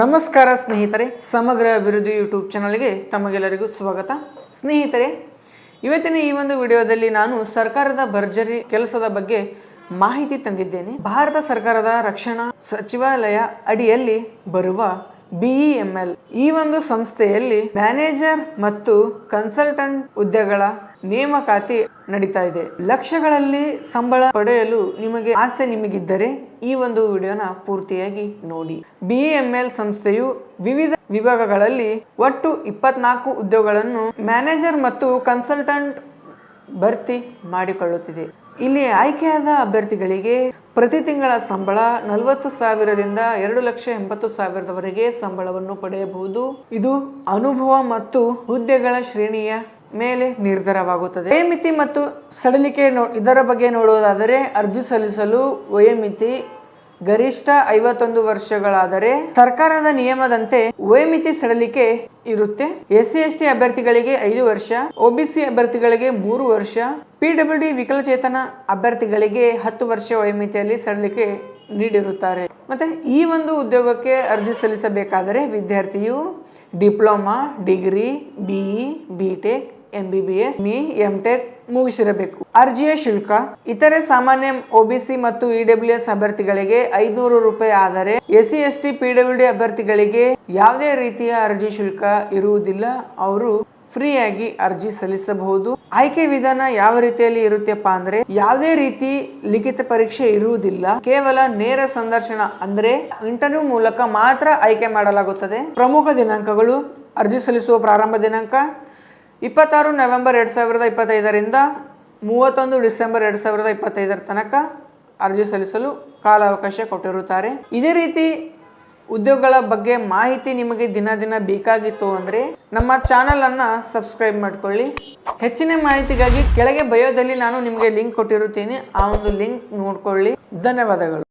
ನಮಸ್ಕಾರ ಸ್ನೇಹಿತರೆ, ಸಮಗ್ರ ಅಭಿವೃದ್ಧಿ ಯೂಟ್ಯೂಬ್ ಚಾನಲ್ಗೆ ತಮಗೆಲ್ಲರಿಗೂ ಸ್ವಾಗತ. ಸ್ನೇಹಿತರೆ, ಇವತ್ತಿನ ಈ ಒಂದು ವಿಡಿಯೋದಲ್ಲಿ ನಾನು ಸರ್ಕಾರದ ಭರ್ಜರಿ ಕೆಲಸದ ಬಗ್ಗೆ ಮಾಹಿತಿ ತಂದಿದ್ದೇನೆ. ಭಾರತ ಸರ್ಕಾರದ ರಕ್ಷಣಾ ಸಚಿವಾಲಯ ಅಡಿಯಲ್ಲಿ ಬರುವ ಬಿಇಎಂಎಲ್ ಈ ಒಂದು ಸಂಸ್ಥೆಯಲ್ಲಿ ಮ್ಯಾನೇಜರ್ ಮತ್ತು ಕನ್ಸಲ್ಟೆಂಟ್ ಹುದ್ದೆಗಳ ನೇಮಕಾತಿ ನಡೀತಾ ಇದೆ. ಲಕ್ಷಗಳಲ್ಲಿ ಸಂಬಳ ಪಡೆಯಲು ನಿಮಗೆ ಆಸೆ ನಿಮಗಿದ್ದರೆ ಈ ಒಂದು ವಿಡಿಯೋನ ಪೂರ್ತಿಯಾಗಿ ನೋಡಿ. ಬಿಇಎಂಎಲ್ ಸಂಸ್ಥೆಯು ವಿವಿಧ ವಿಭಾಗಗಳಲ್ಲಿ ಒಟ್ಟು ಇಪ್ಪತ್ನಾಲ್ಕು ಹುದ್ದೆಗಳನ್ನು ಮ್ಯಾನೇಜರ್ ಮತ್ತು ಕನ್ಸಲ್ಟೆಂಟ್ ಭರ್ತಿ ಮಾಡಿಕೊಳ್ಳುತ್ತಿದೆ. ಇಲ್ಲಿ ಆಯ್ಕೆಯಾದ ಅಭ್ಯರ್ಥಿಗಳಿಗೆ ಪ್ರತಿ ತಿಂಗಳ ಸಂಬಳ ನಲವತ್ತು ಸಾವಿರದಿಂದ ಎರಡು ಲಕ್ಷ ಎಂಬತ್ತು ಸಾವಿರದವರೆಗೆ ಸಂಬಳವನ್ನು ಪಡೆಯಬಹುದು. ಇದು ಅನುಭವ ಮತ್ತು ಹುದ್ದೆಗಳ ಶ್ರೇಣಿಯ ಮೇಲೆ ನಿರ್ಧಾರವಾಗುತ್ತದೆ. ವಯೋಮಿತಿ ಮತ್ತು ಸಡಿಲಿಕೆ ನೋ ಇದರ ಬಗ್ಗೆ ನೋಡುವುದಾದರೆ ಅರ್ಜಿ ಸಲ್ಲಿಸಲು ವಯೋಮಿತಿ ಗರಿಷ್ಠ ಐವತ್ತೊಂದು ವರ್ಷಗಳಾದರೆ ಸರ್ಕಾರದ ನಿಯಮದಂತೆ ವಯಮಿತಿ ಸಡಲಿಕೆ ಇರುತ್ತೆ. ಎಸ್ ಸಿ ಎಸ್ ಟಿ ಅಭ್ಯರ್ಥಿಗಳಿಗೆ ಐದು ವರ್ಷ, ಒಬಿಸಿ ಅಭ್ಯರ್ಥಿಗಳಿಗೆ ಮೂರು ವರ್ಷ ಪಿಡಬ್ಲ್ಯೂ ಡಿ ವಿಕಲಚೇತನ ಅಭ್ಯರ್ಥಿಗಳಿಗೆ ಹತ್ತು ವರ್ಷ ವಯೋಮಿತಿಯಲ್ಲಿ ಸಡಲಿಕೆ ನೀಡಿರುತ್ತಾರೆ. ಮತ್ತೆ ಈ ಒಂದು ಉದ್ಯೋಗಕ್ಕೆ ಅರ್ಜಿ ಸಲ್ಲಿಸಬೇಕಾದರೆ ವಿದ್ಯಾರ್ಥಿಯು diploma, degree, BE B tech M B B S me M tech ಮುಗಿಸಿರಬೇಕು. ಅರ್ಜಿಯ ಶುಲ್ಕ. ಇತರೆ ಸಾಮಾನ್ಯ ಒಬಿಸಿ ಮತ್ತು ಇಡಬ್ಲ್ಯೂ ಎಸ್ ಅಭ್ಯರ್ಥಿಗಳಿಗೆ ಐದುನೂರು ರೂಪಾಯಿ ಆದರೆ S C, S T PW ಅಭ್ಯರ್ಥಿಗಳಿಗೆ ಯಾವುದೇ ರೀತಿಯ ಅರ್ಜಿ ಶುಲ್ಕ ಇರುವುದಿಲ್ಲ. ಅವರು ಫ್ರೀಯಾಗಿ ಅರ್ಜಿ ಸಲ್ಲಿಸಬಹುದು. ಆಯ್ಕೆ ವಿಧಾನ ಯಾವ ರೀತಿಯಲ್ಲಿ ಇರುತ್ತೆಪ್ಪ ಅಂದ್ರೆ ಯಾವುದೇ ರೀತಿ ಲಿಖಿತ ಪರೀಕ್ಷೆ ಇರುವುದಿಲ್ಲ. ಕೇವಲ ನೇರ ಸಂದರ್ಶನ ಅಂದ್ರೆ ಇಂಟರ್ವ್ಯೂ ಮೂಲಕ ಮಾತ್ರ ಆಯ್ಕೆ ಮಾಡಲಾಗುತ್ತದೆ. ಪ್ರಮುಖ ದಿನಾಂಕಗಳು. ಅರ್ಜಿ ಸಲ್ಲಿಸುವ ಪ್ರಾರಂಭ ದಿನಾಂಕ. ಇಪ್ಪತ್ತಾರು ನವೆಂಬರ್ ಎರಡು ಸಾವಿರದ ಇಪ್ಪತ್ತೈದರಿಂದ ಮೂವತ್ತೊಂದು ಡಿಸೆಂಬರ್ ಎರಡು ಸಾವಿರದ ಇಪ್ಪತ್ತೈದರ ತನಕ ಅರ್ಜಿ ಸಲ್ಲಿಸಲು ಕಾಲಾವಕಾಶ ಕೊಟ್ಟಿರುತ್ತಾರೆ. ಇದೇ ರೀತಿ ಉದ್ಯೋಗಗಳ ಬಗ್ಗೆ ಮಾಹಿತಿ ನಿಮಗೆ ದಿನ ದಿನ ಬೇಕಾಗಿತ್ತು ಅಂದರೆ ನಮ್ಮ ಚಾನಲನ್ನು ಸಬ್ಸ್ಕ್ರೈಬ್ ಮಾಡ್ಕೊಳ್ಳಿ. ಹೆಚ್ಚಿನ ಮಾಹಿತಿಗಾಗಿ ಕೆಳಗೆ ಬಯೋದಲ್ಲಿ ನಾನು ನಿಮಗೆ ಲಿಂಕ್ ಕೊಟ್ಟಿರುತ್ತೀನಿ. ಆ ಒಂದು ಲಿಂಕ್ ನೋಡ್ಕೊಳ್ಳಿ. ಧನ್ಯವಾದಗಳು.